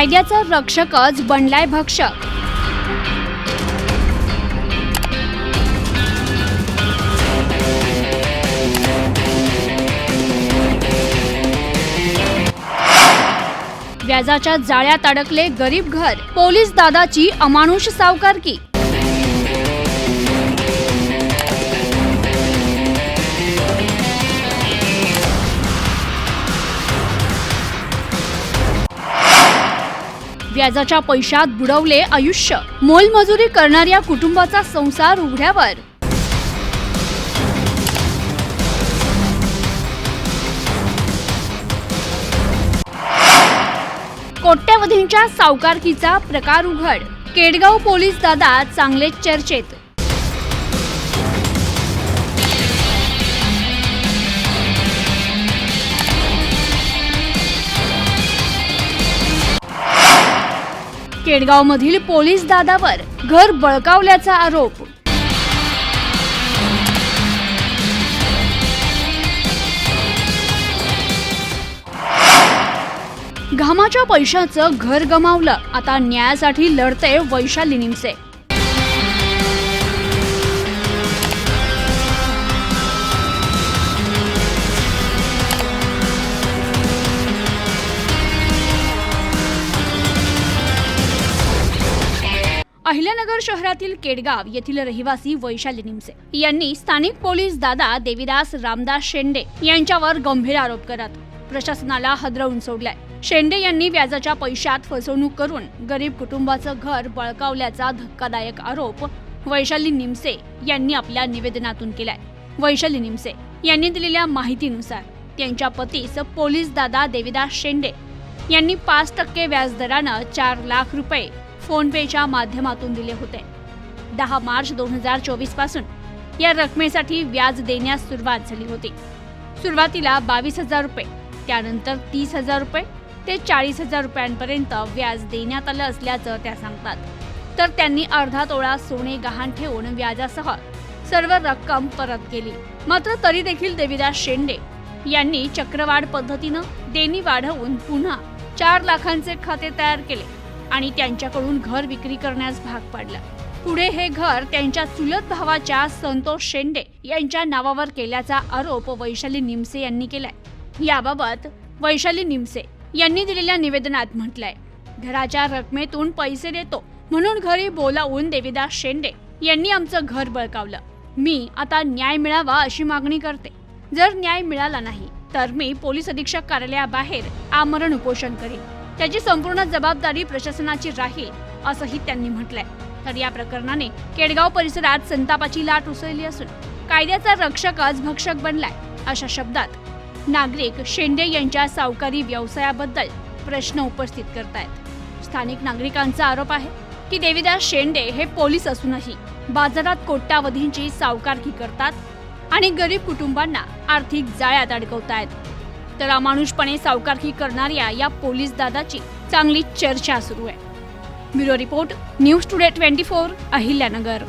कायद्याचा रक्षकच बनलाय भक्षक व्याजाच्या जाळ्यात अडकले गरीब घर. पोलीस दादाची अमानुष सावकारकी. व्याजाच्या पैशात बुडवले आयुष्य. मोलमजुरी करणाऱ्या कुटुंबाचा संसार उघड्यावर. कोट्यवधींच्या सावकारकीचा प्रकार उघड. केडगाव पोलीस दादा चांगले चर्चेत. केडगावमधील पोलीस दादावर घर बळकावल्याचा आरोप. घामाच्या पैशाचं घर गमावलं. आता न्यायासाठी लढते वैशाली निमसे अहिल्यानगर शहरातील केडगाव येथील रहिवासी वैशाली निमसे यांनी स्थानिक पोलीस दादा देविदास रामदास शेंडे यांच्यावर गंभीर आरोप करत प्रशासनाला हदरवून सोडलाय. शेंडे यांनी व्याजाच्या पैशात फसवणूक करून गरीब कुटुंबाचं घर बळकावल्याचा धक्कादायक आरोप वैशाली निमसे यांनी आपल्या निवेदनातून केलाय. वैशाली निमसे यांनी दिलेल्या माहितीनुसार त्यांच्या पतीस पोलीस दादा देविदास शेंडे यांनी पाच टक्के व्याजदरानं चार लाख रुपये फोनपेच्या माध्यमातून दिले होते. दहा मार्च दोन हजार चोवीसपासून या रकमेसाठी व्याज देण्यास सुरुवात झाली होती. सुरुवातीला बावीस हजार रुपये त्यानंतर तीस हजार रुपये ते चाळीस हजार रुपयांपर्यंत व्याज देण्यात आलं असल्याचं त्या सांगतात. तर त्यांनी अर्धा तोळा सोने गहाण ठेवून व्याजासह सर्व रक्कम परत केली. मात्र तरी देखील देविदास शेंडे यांनी चक्रवाढ पद्धतीनं देणी वाढवून पुन्हा चार लाखांचे खाते तयार केले. आणि त्यांच्याकडून घर विक्री करण्यास भाग पाडलं. पुढे हे घर त्यांच्या चुलत भावाच्या संतोष शेंडे यांच्या नावावर केल्याचा आरोप वैशाली निमसे यांनी केलाय. याबाबत वैशाली निमसे यांनी दिलेल्या निवेदनात म्हटलंय घराच्या रकमेतून पैसे देतो म्हणून घरी बोलावून देवीदास शेंडे यांनी आमचं घर बळकावलं. मी आता न्याय मिळावा अशी मागणी करते. जर न्याय मिळाला नाही तर मी पोलीस अधीक्षक कार्यालयाबाहेर आमरण उपोषण करीन. त्याची संपूर्ण जबाबदारी प्रशासनाची राहील असंही त्यांनी म्हटलंय. तर या प्रकरणाने केडगाव परिसरात संतापाची लाट उसळली असून कायद्याचा रक्षकच भक्षक बनलाय अशा शब्दात नागरिक शेंडे यांच्या सावकारी व्यवसायाबद्दल प्रश्न उपस्थित करतायत. स्थानिक नागरिकांचा आरोप आहे की देवीदास शेंडे हे पोलीस असूनही बाजारात कोट्यावधींची सावकारकी करतात आणि गरीब कुटुंबांना आर्थिक जाळ्यात अडकवतायत. तर अमानुषपणे सावकारकी करणाऱ्या या पोलीस दादाची चांगली चर्चा सुरू आहे. Bureau report news today twenty four Ahilyanagar.